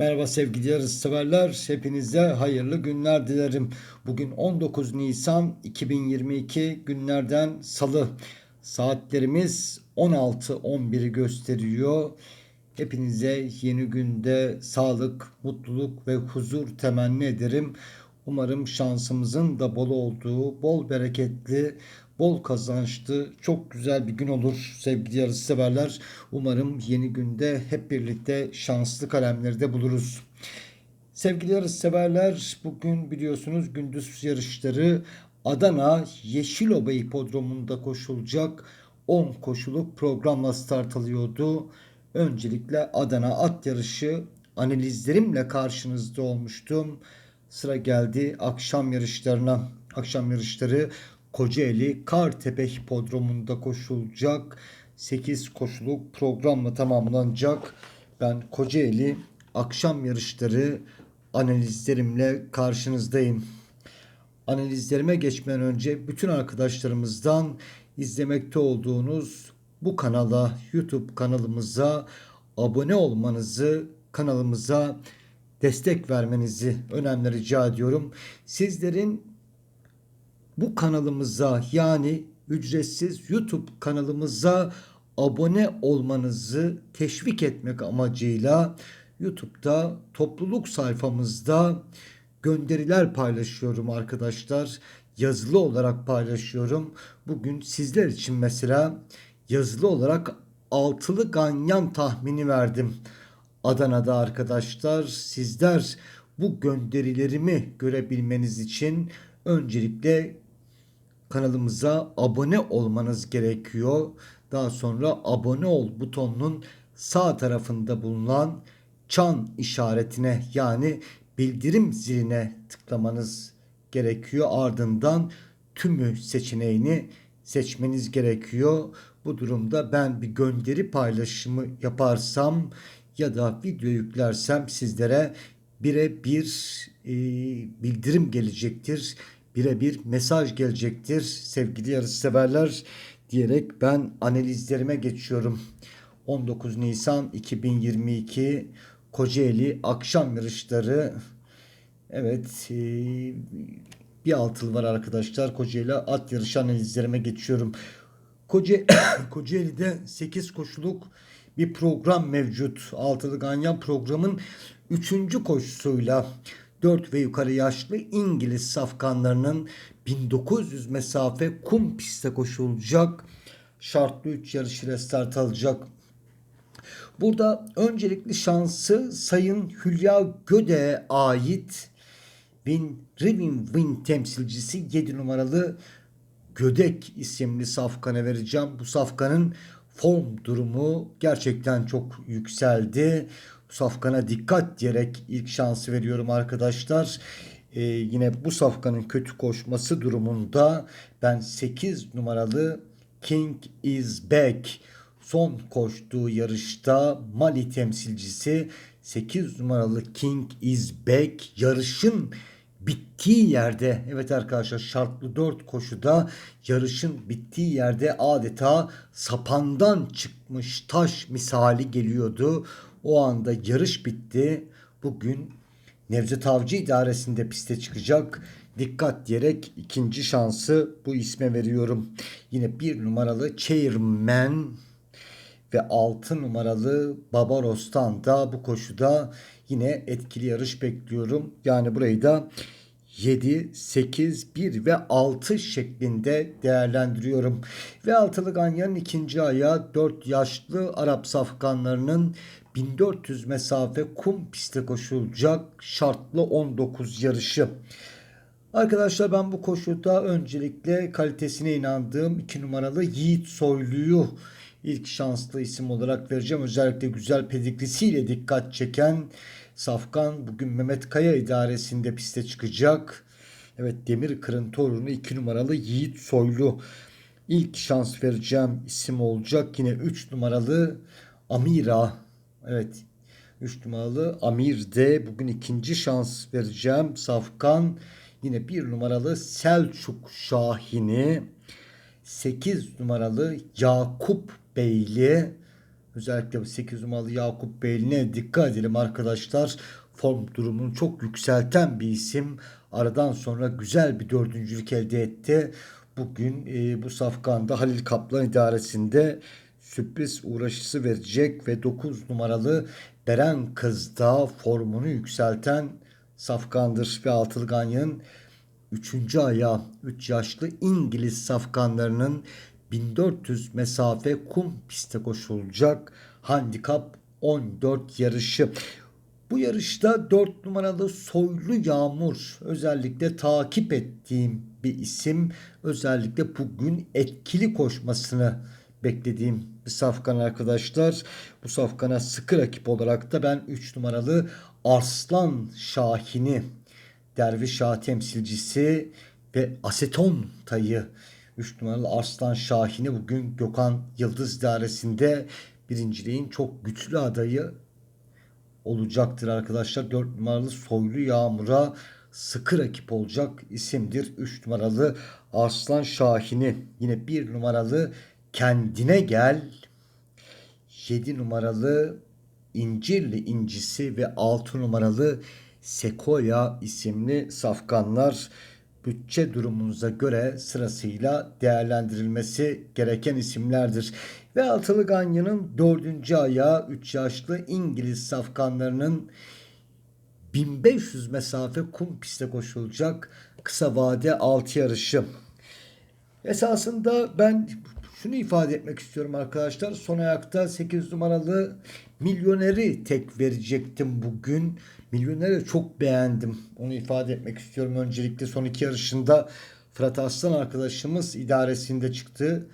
Merhaba sevgili yarışseverler. Hepinize hayırlı günler dilerim. Bugün 19 Nisan 2022 günlerden salı. Saatlerimiz 16.11'i gösteriyor. Hepinize yeni günde sağlık, mutluluk ve huzur temenni ederim. Umarım şansımızın da bol olduğu, bol bereketli, bol kazançlı, çok güzel bir gün olur sevgili yarışseverler. Umarım yeni günde hep birlikte şanslı kalemleri de buluruz. Sevgili yarışseverler bugün biliyorsunuz gündüz yarışları Adana Yeşilova Hipodromu'nda koşulacak 10 koşuluk programla start alıyordu. Öncelikle Adana at yarışı analizlerimle karşınızda olmuştum. Sıra geldi akşam yarışlarına. Akşam yarışları Kocaeli Kartepe Hipodromu'nda koşulacak. 8 koşuluk programla tamamlanacak. Ben Kocaeli akşam yarışları analizlerimle karşınızdayım. Analizlerime geçmeden önce bütün arkadaşlarımızdan izlemekte olduğunuz bu kanala, YouTube kanalımıza abone olmanızı, kanalımıza destek vermenizi önemli rica ediyorum. Sizlerin bu kanalımıza yani ücretsiz YouTube kanalımıza abone olmanızı teşvik etmek amacıyla YouTube'da topluluk sayfamızda gönderiler paylaşıyorum arkadaşlar. Yazılı olarak paylaşıyorum. Bugün sizler için mesela yazılı olarak altılı ganyan tahmini verdim. Adana'da arkadaşlar sizler bu gönderilerimi görebilmeniz için öncelikle kanalımıza abone olmanız gerekiyor. Daha sonra abone ol butonunun sağ tarafında bulunan çan işaretine yani bildirim ziline tıklamanız gerekiyor. Ardından tümü seçeneğini seçmeniz gerekiyor. Bu durumda ben bir gönderi paylaşımı yaparsam ya da video yüklersem sizlere birebir e, bildirim gelecektir. Birebir mesaj gelecektir sevgili yarışseverler diyerek ben analizlerime geçiyorum. 19 Nisan 2022 Kocaeli akşam yarışları evet e, bir altılı var arkadaşlar Kocaeli at yarışı analizlerime geçiyorum. Koca, Kocaeli'de 8 koşuluk bir program mevcut. Altılı Ganyan programın 3. koşusuyla 4 ve yukarı yaşlı İngiliz safkanlarının 1900 mesafe kum pistte koşulacak. Şartlı 3 yarışıyla start alacak. Burada öncelikli şansı Sayın Hülya Göde'ye ait Win, Rivin Win temsilcisi 7 numaralı Gödek isimli safkana vereceğim. Bu safkanın form durumu gerçekten çok yükseldi. Safkana dikkat diyerek ilk şansı veriyorum arkadaşlar. Ee, yine bu safkanın kötü koşması durumunda ben 8 numaralı King is back son koştuğu yarışta Mali temsilcisi 8 numaralı King is back yarışın bittiği yerde evet arkadaşlar şartlı 4 koşuda yarışın bittiği yerde adeta sapandan çıkmış taş misali geliyordu. O anda yarış bitti. Bugün Nevzat Avcı idaresinde piste çıkacak. Dikkat diyerek ikinci şansı bu isme veriyorum. Yine bir numaralı Chairman ve 6 numaralı Babaros'tan da bu koşuda yine etkili yarış bekliyorum. Yani burayı da 7, 8, 1 ve 6 şeklinde değerlendiriyorum. Ve altılı ganyanın ikinci ayağı 4 yaşlı Arap safkanlarının 1400 mesafe kum pistte koşulacak şartlı 19 yarışı. Arkadaşlar ben bu koşuda öncelikle kalitesine inandığım 2 numaralı Yiğit Soylu'yu ilk şanslı isim olarak vereceğim. Özellikle güzel pedigrisiyle dikkat çeken Safkan bugün Mehmet Kaya idaresinde piste çıkacak. Evet Demir Kırın torunu 2 numaralı Yiğit Soylu. ilk şans vereceğim isim olacak. Yine 3 numaralı Amira. Evet 3 numaralı Amir de bugün ikinci şans vereceğim. Safkan yine 1 numaralı Selçuk Şahin'i 8 numaralı Yakup Beyli Özellikle bu 8 numaralı Yakup Beyliğine dikkat edelim arkadaşlar. Form durumunu çok yükselten bir isim. Aradan sonra güzel bir dördüncülük elde etti. Bugün e, bu safkanda Halil Kaplan idaresinde sürpriz uğraşısı verecek ve 9 numaralı Beren Kız da formunu yükselten safkandır ve altılı ganyanın 3. ayağı 3 yaşlı İngiliz safkanlarının 1400 mesafe kum piste koşulacak handikap 14 yarışı. Bu yarışta 4 numaralı Soylu Yağmur özellikle takip ettiğim bir isim. Özellikle bugün etkili koşmasını beklediğim bir safkan arkadaşlar. Bu safkana sıkı rakip olarak da ben 3 numaralı Arslan Şahin'i Derviş Ağa temsilcisi ve aseton tayı 3 numaralı Arslan Şahin'i bugün Gökhan Yıldız idaresinde birinciliğin çok güçlü adayı olacaktır arkadaşlar. 4 numaralı Soylu Yağmur'a sıkı rakip olacak isimdir. 3 numaralı Arslan Şahin'i yine 1 numaralı Kendine Gel 7 numaralı İncirli incisi ve 6 numaralı Sekoya isimli safkanlar bütçe durumunuza göre sırasıyla değerlendirilmesi gereken isimlerdir. Ve Altılı Ganyan'ın dördüncü ayağı 3 yaşlı İngiliz safkanlarının 1500 mesafe kum piste koşulacak kısa vade 6 yarışı. Esasında ben şunu ifade etmek istiyorum arkadaşlar. Son ayakta 8 numaralı milyoneri tek verecektim bugün. Milyoneri çok beğendim. Onu ifade etmek istiyorum. Öncelikle son iki yarışında Fırat Aslan arkadaşımız idaresinde çıktı.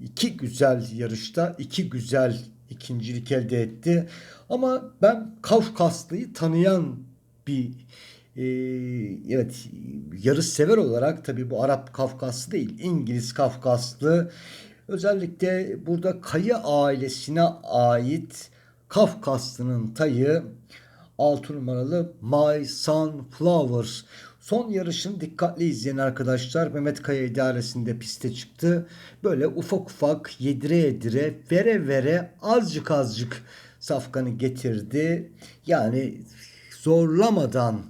İki güzel yarışta iki güzel ikincilik elde etti. Ama ben Kafkaslı'yı tanıyan bir e, evet yarış sever olarak tabi bu Arap Kafkaslı değil İngiliz Kafkaslı özellikle burada Kayı ailesine ait Kafkaslı'nın tayı 6 numaralı My Sunflower. Son yarışın dikkatli izleyen arkadaşlar Mehmet Kaya idaresinde piste çıktı. Böyle ufak ufak yedire yedire vere vere azıcık azıcık safkanı getirdi. Yani zorlamadan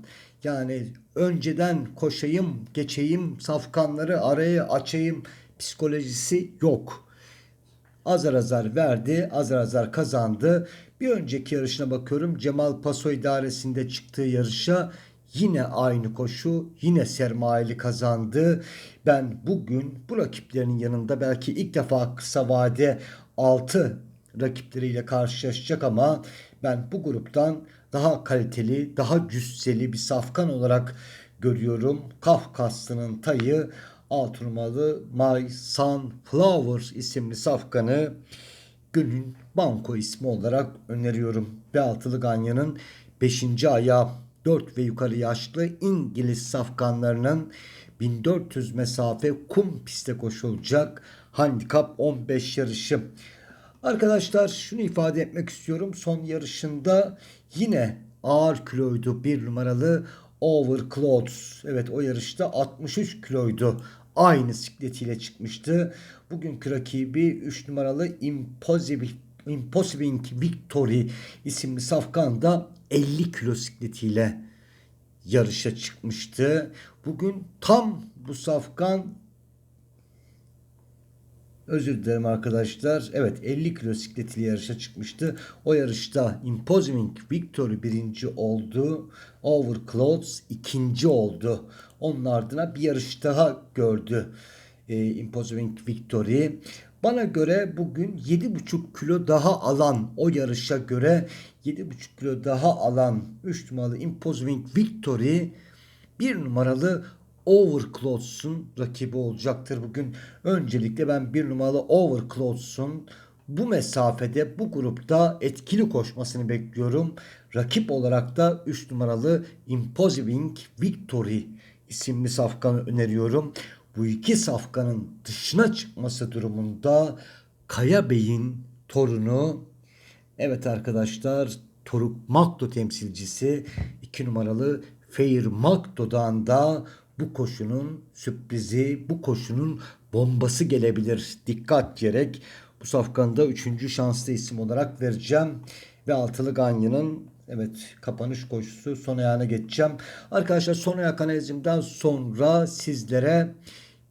yani önceden koşayım, geçeyim, safkanları araya açayım psikolojisi yok. Azar azar verdi, azar azar kazandı. Bir önceki yarışına bakıyorum. Cemal Paso idaresinde çıktığı yarışa yine aynı koşu, yine sermayeli kazandı. Ben bugün bu rakiplerinin yanında belki ilk defa kısa vade 6 rakipleriyle karşılaşacak ama ben bu gruptan daha kaliteli, daha cüsseli bir safkan olarak görüyorum. Kafkaslı'nın tayı alt numaralı My Sunflower isimli safkanı günün banko ismi olarak öneriyorum. Ve altılı ganyanın 5. ayağı 4 ve yukarı yaşlı İngiliz safkanlarının 1400 mesafe kum piste koşulacak handikap 15 yarışı. Arkadaşlar şunu ifade etmek istiyorum. Son yarışında yine ağır kiloydu bir numaralı Overcloth. Evet o yarışta 63 kiloydu. Aynı sikletiyle çıkmıştı. Bugünkü rakibi 3 numaralı Impossible, Impossible Victory isimli safkan da 50 kilo sikletiyle yarışa çıkmıştı. Bugün tam bu safkan Özür dilerim arkadaşlar. Evet 50 kilo sikletiyle yarışa çıkmıştı. O yarışta Imposing Victory birinci oldu. Overclothes ikinci oldu. Onun ardına bir yarış daha gördü. E, Imposing Victory. Bana göre bugün 7,5 kilo daha alan o yarışa göre 7,5 kilo daha alan 3 numaralı Imposing Victory 1 numaralı Overclothes'un rakibi olacaktır bugün. Öncelikle ben bir numaralı Overclothes'un bu mesafede bu grupta etkili koşmasını bekliyorum. Rakip olarak da 3 numaralı Imposing Victory isimli safkanı öneriyorum. Bu iki safkanın dışına çıkması durumunda Kaya Bey'in torunu evet arkadaşlar Toruk Makto temsilcisi 2 numaralı Feir Makto'dan da bu koşunun sürprizi, bu koşunun bombası gelebilir. Dikkat diyerek Bu safkanı da üçüncü şanslı isim olarak vereceğim. Ve altılı Ganyan'ın evet kapanış koşusu son ayağına geçeceğim. Arkadaşlar son ayak analizimden sonra sizlere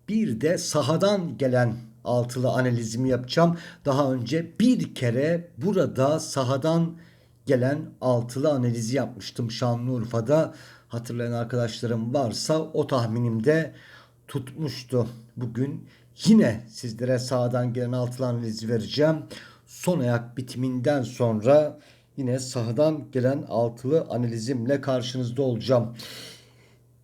bir de sahadan gelen altılı analizimi yapacağım. Daha önce bir kere burada sahadan gelen altılı analizi yapmıştım Şanlıurfa'da. Hatırlayan arkadaşlarım varsa o tahminimde tutmuştu. Bugün yine sizlere sahadan gelen altılı analizi vereceğim. Son ayak bitiminden sonra yine sahadan gelen altılı analizimle karşınızda olacağım.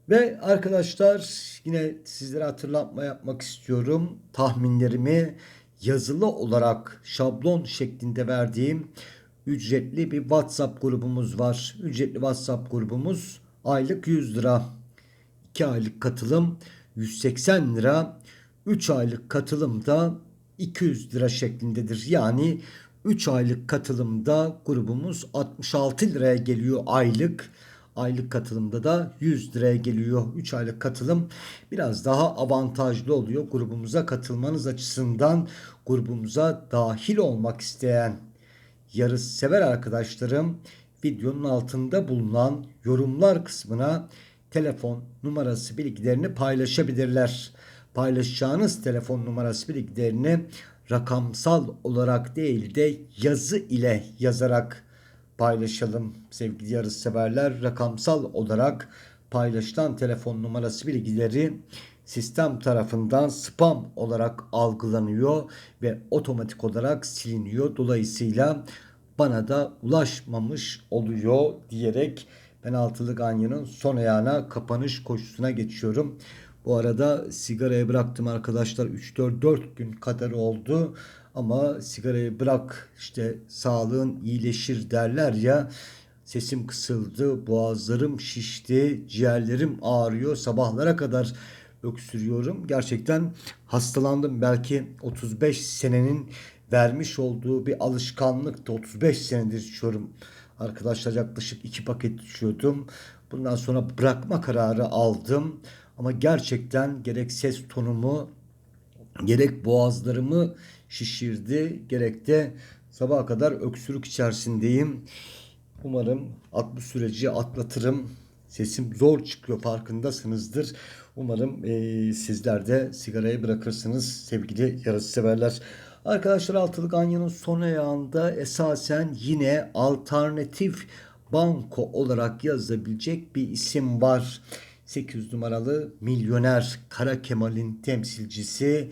Ve arkadaşlar yine sizlere hatırlatma yapmak istiyorum. Tahminlerimi yazılı olarak şablon şeklinde verdiğim ücretli bir WhatsApp grubumuz var. Ücretli WhatsApp grubumuz aylık 100 lira. 2 aylık katılım 180 lira. 3 aylık katılım da 200 lira şeklindedir. Yani 3 aylık katılımda grubumuz 66 liraya geliyor aylık. Aylık katılımda da 100 liraya geliyor. 3 aylık katılım biraz daha avantajlı oluyor. Grubumuza katılmanız açısından grubumuza dahil olmak isteyen yarış sever arkadaşlarım videonun altında bulunan yorumlar kısmına telefon numarası bilgilerini paylaşabilirler. Paylaşacağınız telefon numarası bilgilerini rakamsal olarak değil de yazı ile yazarak paylaşalım sevgili yarış severler. Rakamsal olarak paylaşılan telefon numarası bilgileri sistem tarafından spam olarak algılanıyor ve otomatik olarak siliniyor. Dolayısıyla bana da ulaşmamış oluyor diyerek ben altılı ganyanın son ayağına kapanış koşusuna geçiyorum. Bu arada sigarayı bıraktım arkadaşlar 3-4 gün kadar oldu. Ama sigarayı bırak işte sağlığın iyileşir derler ya. Sesim kısıldı, boğazlarım şişti, ciğerlerim ağrıyor. Sabahlara kadar öksürüyorum. Gerçekten hastalandım. Belki 35 senenin vermiş olduğu bir alışkanlıktı. 35 senedir içiyorum. Arkadaşlar yaklaşık 2 paket içiyordum. Bundan sonra bırakma kararı aldım. Ama gerçekten gerek ses tonumu gerek boğazlarımı şişirdi gerek de sabaha kadar öksürük içerisindeyim. Umarım bu süreci atlatırım. Sesim zor çıkıyor farkındasınızdır. Umarım e, sizler de sigarayı bırakırsınız sevgili yarış severler. Arkadaşlar Altılı Ganyan'ın son ayağında esasen yine alternatif banko olarak yazılabilecek bir isim var. 8 numaralı milyoner Kara Kemal'in temsilcisi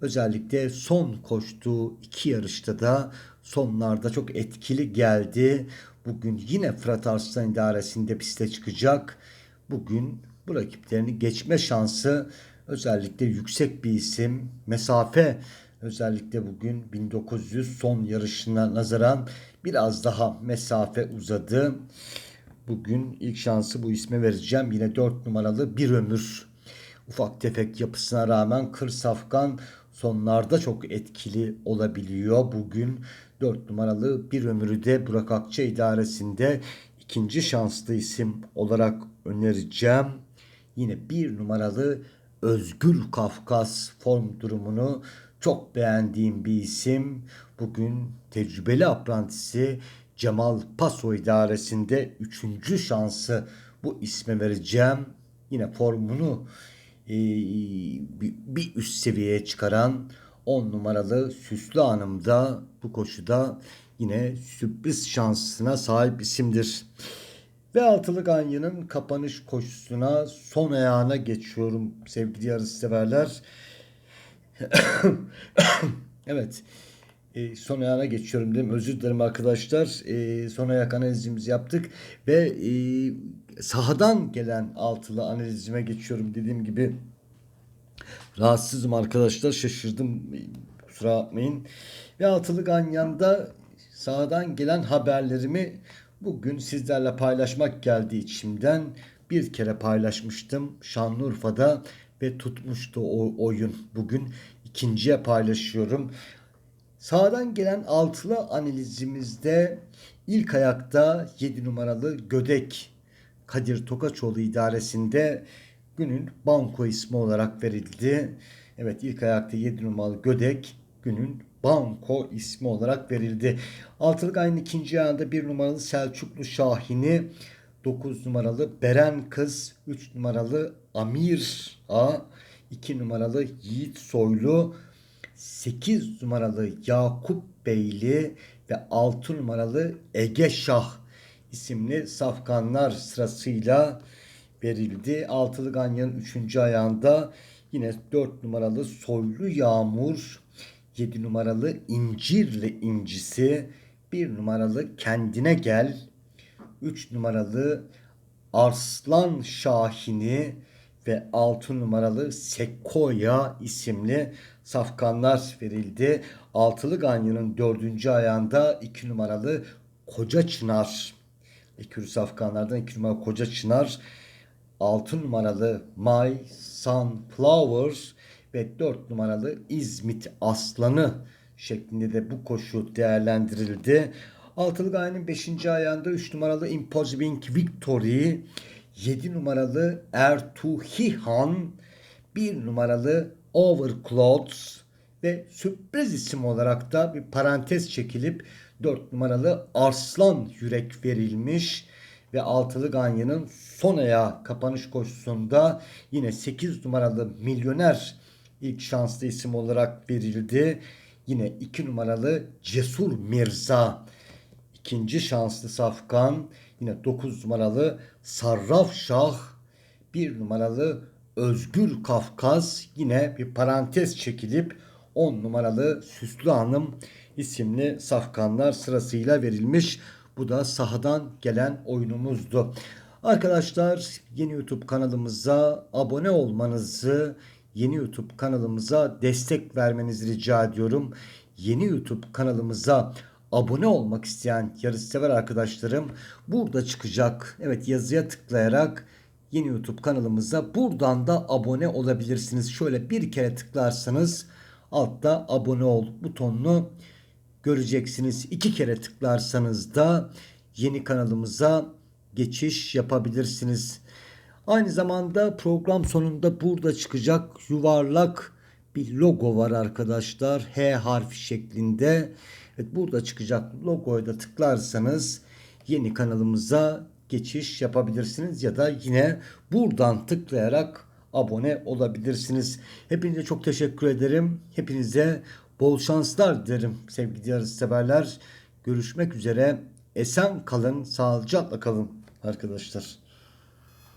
özellikle son koştuğu iki yarışta da sonlarda çok etkili geldi. Bugün yine Fırat Arslan idaresinde piste çıkacak. Bugün bu rakiplerini geçme şansı özellikle yüksek bir isim. Mesafe özellikle bugün 1900 son yarışına nazaran biraz daha mesafe uzadı. Bugün ilk şansı bu isme vereceğim. Yine 4 numaralı bir ömür. Ufak tefek yapısına rağmen Kır Safkan sonlarda çok etkili olabiliyor. Bugün 4 numaralı bir ömürü de Burak Akça idaresinde ikinci şanslı isim olarak önereceğim. Yine bir numaralı Özgür Kafkas form durumunu çok beğendiğim bir isim. Bugün tecrübeli aprantisi Cemal Paso idaresinde üçüncü şansı bu isme vereceğim. Yine formunu e, bir üst seviyeye çıkaran 10 numaralı Süslü Hanım da bu koşuda yine sürpriz şansına sahip isimdir. Ve altılı Ganyan'ın kapanış koşusuna son ayağına geçiyorum sevgili yarış severler. evet. E, son ayağına geçiyorum dedim. Özür dilerim arkadaşlar. E, son ayak analizimizi yaptık ve e, sahadan gelen altılı analizime geçiyorum dediğim gibi. Rahatsızım arkadaşlar. Şaşırdım. Kusura bakmayın. Ve altılı Ganyan'da sahadan gelen haberlerimi bugün sizlerle paylaşmak geldi içimden. Bir kere paylaşmıştım Şanlıurfa'da ve tutmuştu o oyun. Bugün ikinciye paylaşıyorum. Sağdan gelen altılı analizimizde ilk ayakta 7 numaralı Gödek Kadir Tokaçoğlu idaresinde günün banko ismi olarak verildi. Evet ilk ayakta 7 numaralı Gödek günün Banko ismi olarak verildi. Altılık ayının ikinci ayında bir numaralı Selçuklu Şahin'i 9 numaralı Beren Kız, 3 numaralı Amir A, 2 numaralı Yiğit Soylu, 8 numaralı Yakup Beyli ve 6 numaralı Ege Şah isimli safkanlar sırasıyla verildi. Altılı Ganyan'ın 3. ayağında yine 4 numaralı Soylu Yağmur, 7 numaralı İncirli İncisi, 1 numaralı Kendine Gel, 3 numaralı Arslan Şahini ve 6 numaralı Sekoya isimli safkanlar verildi. Altılı Ganyan'ın 4. ayağında 2 numaralı Koca Çınar. İkili safkanlardan 2 numaralı Koca Çınar. 6 numaralı My Sunflower ve 4 numaralı İzmit Aslanı şeklinde de bu koşu değerlendirildi. Altılı Gaye'nin 5. ayağında 3 numaralı Imposing Victory, 7 numaralı Ertuğhihan, 1 numaralı Overclothes ve sürpriz isim olarak da bir parantez çekilip 4 numaralı Arslan Yürek verilmiş ve Altılı Ganyan'ın son ayağı kapanış koşusunda yine 8 numaralı Milyoner ilk şanslı isim olarak verildi. Yine 2 numaralı Cesur Mirza ikinci şanslı safkan yine 9 numaralı Sarraf Şah 1 numaralı Özgür Kafkas yine bir parantez çekilip 10 numaralı Süslü Hanım isimli safkanlar sırasıyla verilmiş. Bu da sahadan gelen oyunumuzdu. Arkadaşlar yeni YouTube kanalımıza abone olmanızı, yeni YouTube kanalımıza destek vermenizi rica ediyorum. Yeni YouTube kanalımıza abone olmak isteyen yarışsever arkadaşlarım burada çıkacak. Evet yazıya tıklayarak yeni YouTube kanalımıza buradan da abone olabilirsiniz. Şöyle bir kere tıklarsanız altta abone ol butonunu göreceksiniz. İki kere tıklarsanız da yeni kanalımıza geçiş yapabilirsiniz. Aynı zamanda program sonunda burada çıkacak yuvarlak bir logo var arkadaşlar. H harfi şeklinde. Evet, burada çıkacak logoya da tıklarsanız yeni kanalımıza geçiş yapabilirsiniz ya da yine buradan tıklayarak abone olabilirsiniz. Hepinize çok teşekkür ederim. Hepinize bol şanslar dilerim sevgili yarışseverler. Görüşmek üzere. Esen kalın, sağlıcakla kalın arkadaşlar.